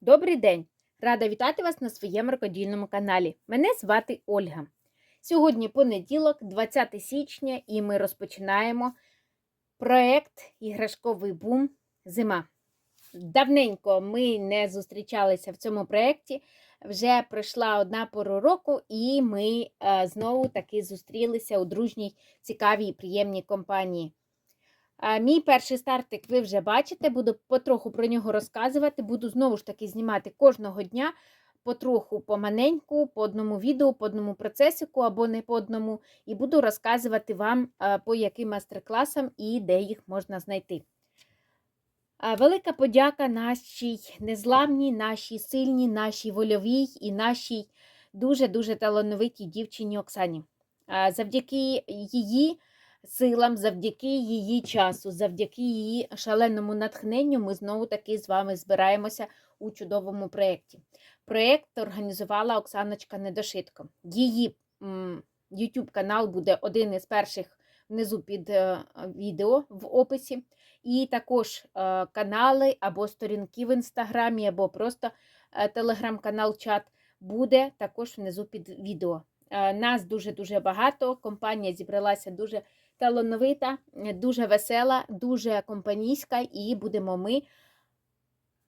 Добрий день! Рада вітати вас на своєму рукодільному каналі. Мене звати Ольга. Сьогодні понеділок, 20 січня, і ми розпочинаємо проект Іграшковий бум Зима. Давненько ми не зустрічалися в цьому проєкті. Вже пройшла одна пора року, і ми е, знову таки зустрілися у дружній, цікавій і приємній компанії. Мій перший стартик ви вже бачите, буду потроху про нього розказувати. Буду знову ж таки знімати кожного дня потроху поманеньку, по одному відео, по одному процесику або не по одному, і буду розказувати вам, по яким майстер-класам і де їх можна знайти. Велика подяка нашій незламній, нашій сильній, нашій вольовій і нашій дуже-дуже талановитій дівчині Оксані. Завдяки її силам, завдяки її часу, завдяки її шаленому натхненню, ми знову таки з вами збираємося у чудовому проєкті. Проєкт організувала Оксаночка Недошитко. Її YouTube канал буде один із перших внизу під е, відео в описі. І також е, канали або сторінки в інстаграмі, або просто е, телеграм-канал чат буде також внизу під відео. Нас дуже-дуже багато. Компанія зібралася дуже талановита, дуже весела, дуже компанійська, і будемо ми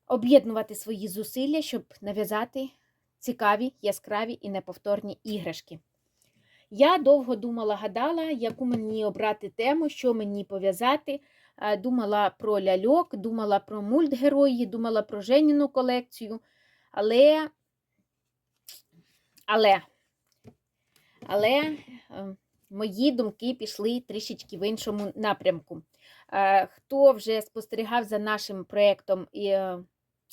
об'єднувати свої зусилля, щоб нав'язати цікаві, яскраві і неповторні іграшки. Я довго думала, гадала, яку мені обрати тему, що мені пов'язати. Е, Думала про ляльок, думала про мультгерої, думала про Женіну колекцію. Але, але, але е, мої думки пішли трішечки в іншому напрямку. Е, Хто вже спостерігав за нашим проєктом е,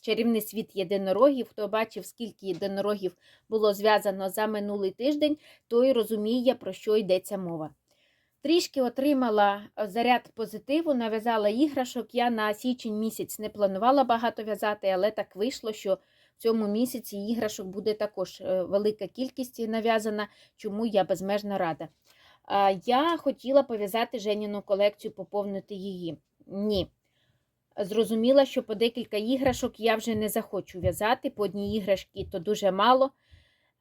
Чарівний світ єдинорогів, хто бачив, скільки єдинорогів було зв'язано за минулий тиждень, той розуміє, про що йдеться мова. Трішки отримала е, заряд позитиву, нав'язала іграшок. Я на січень місяць не планувала багато в'язати, але так вийшло, що в цьому місяці іграшок буде також велика кількість нав'язана, чому я безмежно рада. Я хотіла пов'язати Женіну колекцію, поповнити її. Ні. Зрозуміла, що по декілька іграшок я вже не захочу в'язати, по одній іграшки то дуже мало.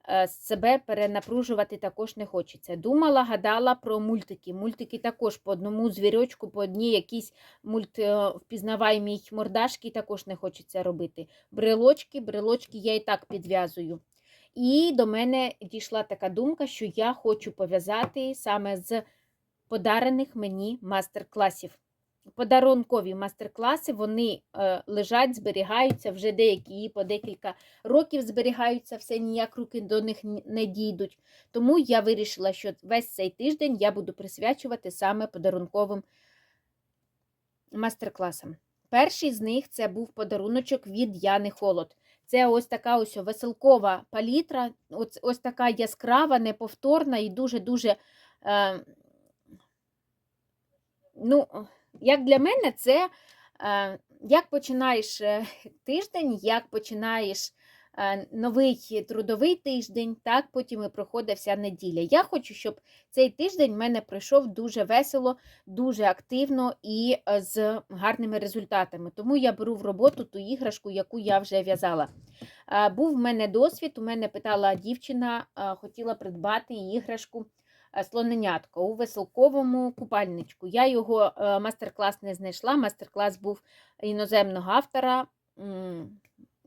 Е, Себе перенапружувати також не хочеться. Думала, гадала про мультики. Мультики також по одному звірочку, по одній якійсь мультвпізнаваймій мордашки також не хочеться робити. Брелочки, брелочки я і так підв'язую. І до мене дійшла така думка, що я хочу пов'язати саме з подарених мені мастер-класів. Подарункові мастер-класи вони е, лежать, зберігаються, вже деякі і по декілька років зберігаються, все ніяк руки до них не дійдуть. Тому я вирішила, що весь цей тиждень я буду присвячувати саме подарунковим мастер-класам. Перший з них це був подаруночок від Яни Холод. Це ось така ось веселкова палітра, ось, ось така яскрава, неповторна і дуже-дуже. Е, ну, як для мене, це е, як починаєш е, тиждень, як починаєш новий трудовий тиждень, так потім і проходить вся неділя. Я хочу, щоб цей тиждень в мене пройшов дуже весело, дуже активно і е, з гарними результатами. Тому я беру в роботу ту іграшку, яку я вже в'язала. Е, Був в мене досвід, у мене питала дівчина, е, хотіла придбати іграшку е, слоненятко у веселковому купальничку. Я його е, мастер-клас не знайшла. Мастер-клас був іноземного автора.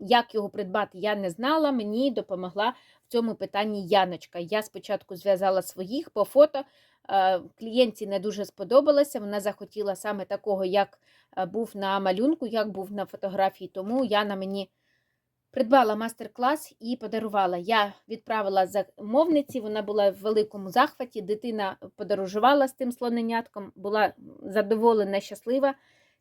Як його придбати, я не знала. Мені допомогла в цьому питанні Яночка. Я спочатку зв'язала своїх по фото. е, Клієнтці не дуже сподобалося. Вона захотіла саме такого, як е, був на малюнку, як був на фотографії. Тому Яна мені Придбала мастер-клас і подарувала. Я відправила замовниці, вона була в великому захваті. Дитина подорожувала з тим слоненятком, була задоволена, щаслива.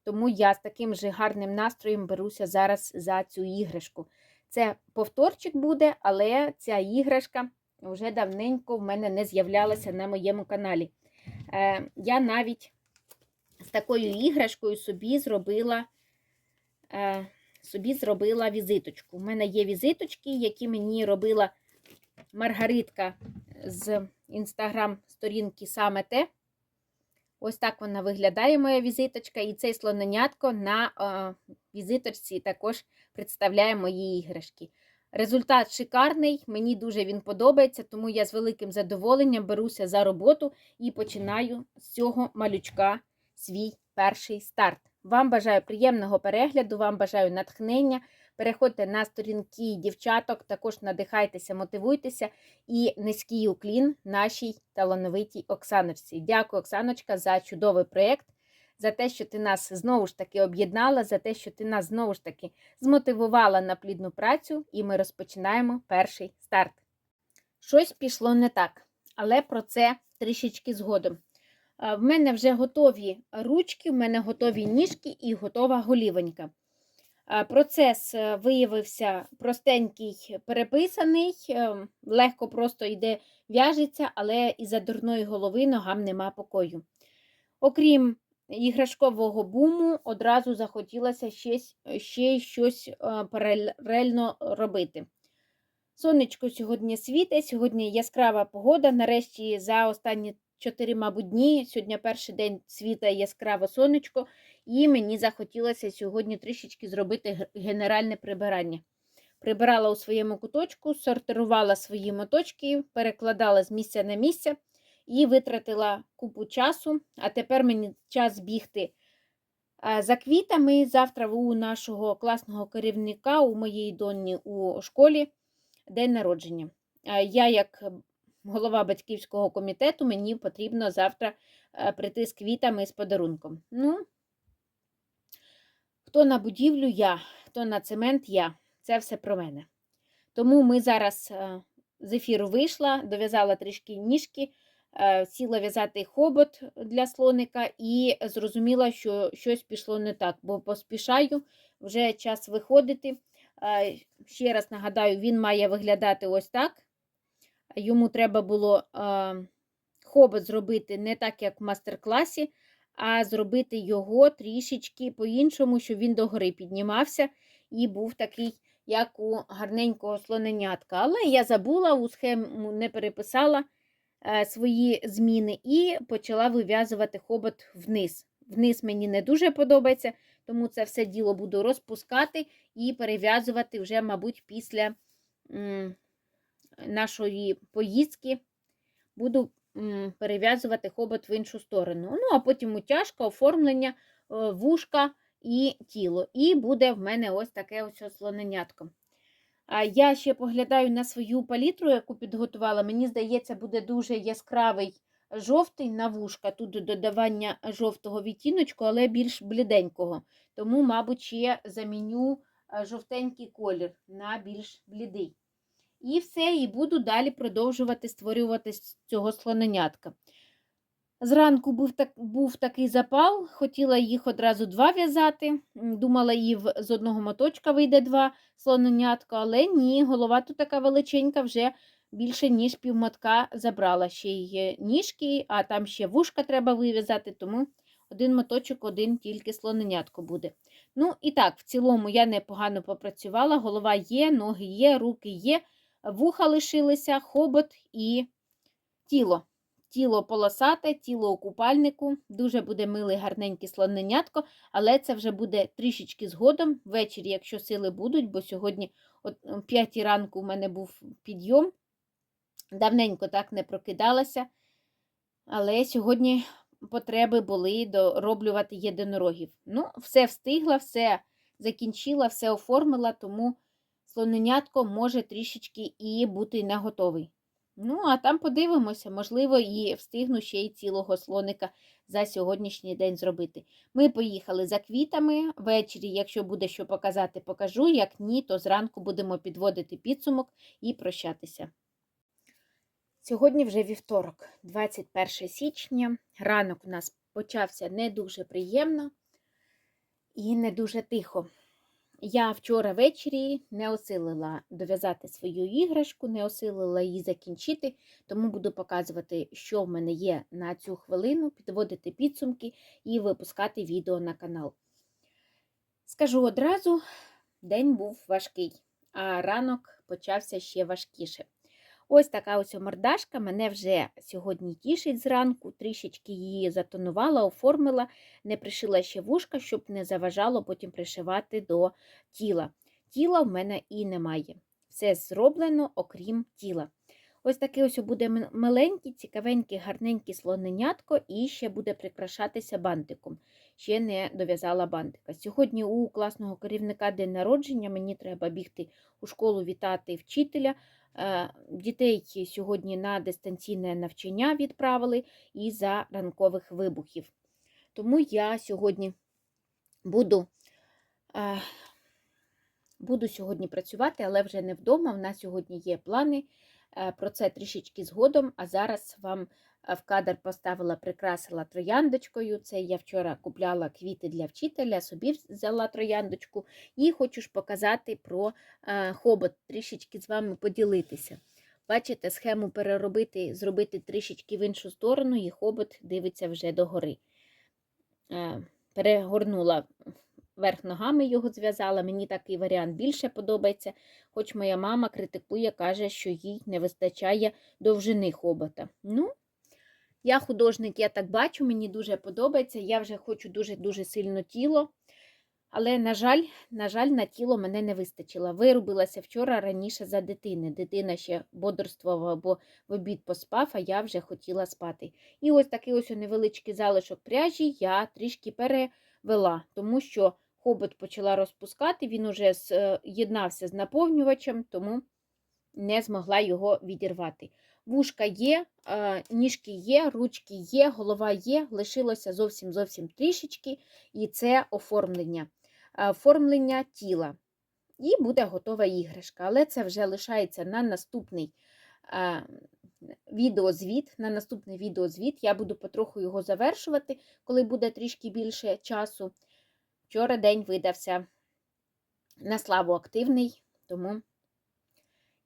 Тому я з таким же гарним настроєм беруся зараз за цю іграшку. Це повторчик буде, але ця іграшка вже давненько в мене не з'являлася на моєму каналі. Е, я навіть з такою іграшкою собі зробила. Е, собі зробила візиточку. У мене є візиточки, які мені робила Маргаритка з інстаграм-сторінки саме те. Ось так вона виглядає, моя візиточка, і цей слоненятко на е, візиточці також представляє мої іграшки. Результат шикарний, мені дуже він подобається, тому я з великим задоволенням беруся за роботу і починаю з цього малючка свій перший старт. Вам бажаю приємного перегляду, вам бажаю натхнення. Переходьте на сторінки дівчаток, також надихайтеся, мотивуйтеся і низький уклін нашій талановитій Оксаночці. Дякую, Оксаночка, за чудовий проєкт, за те, що ти нас знову ж таки об'єднала, за те, що ти нас знову ж таки змотивувала на плідну працю, і ми розпочинаємо перший старт. Щось пішло не так, але про це трішечки згодом. В мене вже готові ручки, в мене готові ніжки і готова голівонька. Процес е, виявився простенький, переписаний, е, легко просто йде в'яжеться, але із-за дурної голови ногам нема покою. Окрім іграшкового буму, одразу захотілося ще, ще щось е, паралельно робити. Сонечко сьогодні світить, сьогодні яскрава погода. Нарешті за останні 4, мабуть, дні. Сьогодні перший день світа яскраво сонечко, і мені захотілося сьогодні трішечки зробити генеральне прибирання. Прибирала у своєму куточку, сортирувала свої моточки, перекладала з місця на місце і витратила купу часу. А тепер мені час бігти за квітами. Завтра у нашого класного керівника, у моєї доні у школі день народження. Я, як голова батьківського комітету, мені потрібно завтра е, прийти з квітами і з подарунком. Ну, хто на будівлю я, хто на цемент я. Це все про мене. Тому ми зараз е, з ефіру вийшла, дов'язала трішки ніжки, е, сіла в'язати хобот для слоника і зрозуміла, що щось пішло не так, бо поспішаю вже час виходити. Ще раз нагадаю, він має виглядати ось так. Йому треба було хобот зробити не так, як в мастер-класі, а зробити його трішечки по-іншому, щоб він догори піднімався і був такий, як у гарненького слоненятка. Але я забула, у схему не переписала е, свої зміни і почала вив'язувати хобот вниз. Вниз мені не дуже подобається, тому це все діло буду розпускати і перев'язувати вже, мабуть, після нашої поїздки буду перев'язувати хобот в іншу сторону. Ну, а потім утяжка, оформлення, е, вушка і тіло. І буде в мене ось таке ось слоненятко. А я ще поглядаю на свою палітру, яку підготувала. Мені здається, буде дуже яскравий жовтий на вушка. Тут додавання жовтого відтіночку, але більш бліденького. Тому, мабуть, ще заміню е, жовтенький колір на більш блідий. І все, і буду далі продовжувати створювати цього слоненятка. Зранку був так, був такий запал, хотіла їх одразу два в'язати. Думала, і з одного моточка вийде два слоненятка, але ні, голова тут така величенька, вже більше, ніж півмотка забрала. Ще й ніжки, а там ще вушка треба вив'язати, тому один моточок, один тільки слоненятко буде. Ну, і так, в цілому я непогано попрацювала, голова є, ноги є, руки є вуха лишилися, хобот і тіло. Тіло полосате, тіло у купальнику, дуже буде милий, гарненький слоненятко, але це вже буде трішечки згодом, ввечері, якщо сили будуть, бо сьогодні о 5 ранку у мене був підйом. Давненько так не прокидалася. Але сьогодні потреби були дороблювати єдинорогів. Ну, все встигла, все закінчила, все оформила, тому слоненятко може трішечки і бути не готовий. Ну, а там подивимося, можливо, і встигну ще й цілого слоника за сьогоднішній день зробити. Ми поїхали за квітами. Ввечері, якщо буде що показати, покажу. Як ні, то зранку будемо підводити підсумок і прощатися. Сьогодні вже вівторок, 21 січня. Ранок у нас почався не дуже приємно і не дуже тихо. Я вчора ввечері не осилила дов'язати свою іграшку, не осилила її закінчити, тому буду показувати, що в мене є на цю хвилину, підводити підсумки і випускати відео на канал. Скажу одразу, день був важкий, а ранок почався ще важкіше. Ось така ось мордашка мене вже сьогодні тішить зранку, трішечки її затонувала, оформила, не пришила ще вушка, щоб не заважало потім пришивати до тіла. Тіла в мене і немає. Все зроблено, окрім тіла. Ось таке ось буде миленький, цікавенький, гарненький слоненятко і ще буде прикрашатися бантиком. Ще не дов'язала бантика. Сьогодні у класного керівника день народження, мені треба бігти у школу вітати вчителя. Е, дітей сьогодні на дистанційне навчання відправили і за ранкових вибухів. Тому я сьогодні буду е, буду сьогодні працювати, але вже не вдома. У нас сьогодні є плани. Е, про це трішечки згодом, а зараз вам в кадр поставила, прикрасила трояндочкою. Це я вчора купляла квіти для вчителя, собі взяла трояндочку і хочу ж показати про хобот, трішечки з вами поділитися. Бачите, схему переробити, зробити трішечки в іншу сторону, і хобот дивиться вже догори. Перегорнула верх ногами його зв'язала. Мені такий варіант більше подобається, хоч моя мама критикує, каже, що їй не вистачає довжини хобота. Ну, я художник, я так бачу, мені дуже подобається. Я вже хочу дуже-дуже сильно тіло. Але, на жаль, на жаль, на тіло мене не вистачило. Вирубилася вчора раніше за дитини. Дитина ще бодрствувала, бо в обід поспав, а я вже хотіла спати. І ось такий ось невеличкий залишок пряжі я трішки перевела, тому що хобот почала розпускати, він уже з'єднався з наповнювачем, тому не змогла його відірвати. Вушка є, ніжки є, ручки є, голова є, лишилося зовсім зовсім трішечки, і це оформлення оформлення тіла. І буде готова іграшка. Але це вже лишається на наступний відеозвіт. На наступний відеозвіт я буду потроху його завершувати, коли буде трішки більше часу. Вчора день видався на славу активний, тому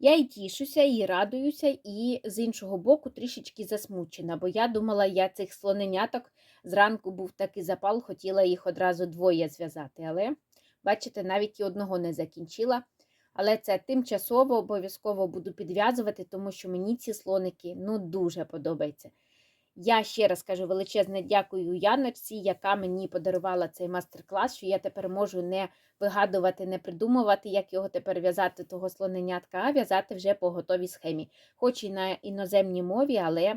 я і тішуся, і радуюся, і з іншого боку трішечки засмучена, бо я думала, я цих слоненяток зранку був такий запал, хотіла їх одразу двоє зв'язати. Але, бачите, навіть і одного не закінчила. Але це тимчасово обов'язково буду підв'язувати, тому що мені ці слоники ну, дуже подобаються. Я ще раз кажу величезне дякую Яночці, яка мені подарувала цей мастер-клас, що я тепер можу не вигадувати, не придумувати, як його тепер в'язати, того слоненятка, а в'язати вже по готовій схемі. Хоч і на іноземній мові, але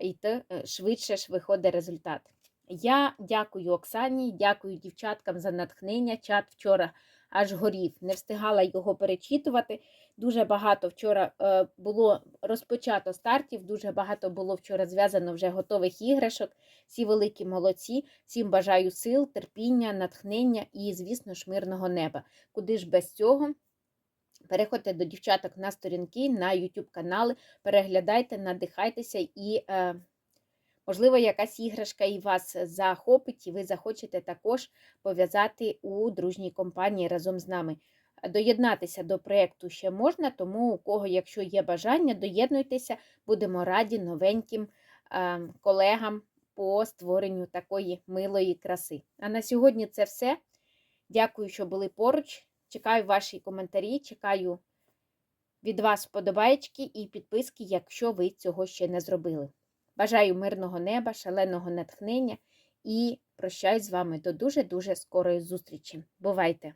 йти е, швидше ж виходить результат. Я дякую Оксані, дякую дівчаткам за натхнення. Чат вчора аж горів, не встигала його перечитувати. Дуже багато вчора е, було розпочато стартів, дуже багато було вчора зв'язано вже готових іграшок. Всі великі молодці. Всім бажаю сил, терпіння, натхнення і, звісно, ж, мирного неба. Куди ж без цього? Переходьте до дівчаток на сторінки, на YouTube канали, переглядайте, надихайтеся і. Можливо, якась іграшка і вас захопить, і ви захочете також пов'язати у дружній компанії разом з нами. Доєднатися до проєкту ще можна, тому у кого, якщо є бажання, доєднуйтеся, будемо раді новеньким колегам по створенню такої милої краси. А на сьогодні це все. Дякую, що були поруч. Чекаю ваші коментарі, чекаю від вас вподобайки і підписки, якщо ви цього ще не зробили. Бажаю мирного неба, шаленого натхнення і прощаюсь з вами до дуже-дуже скорої зустрічі. Бувайте!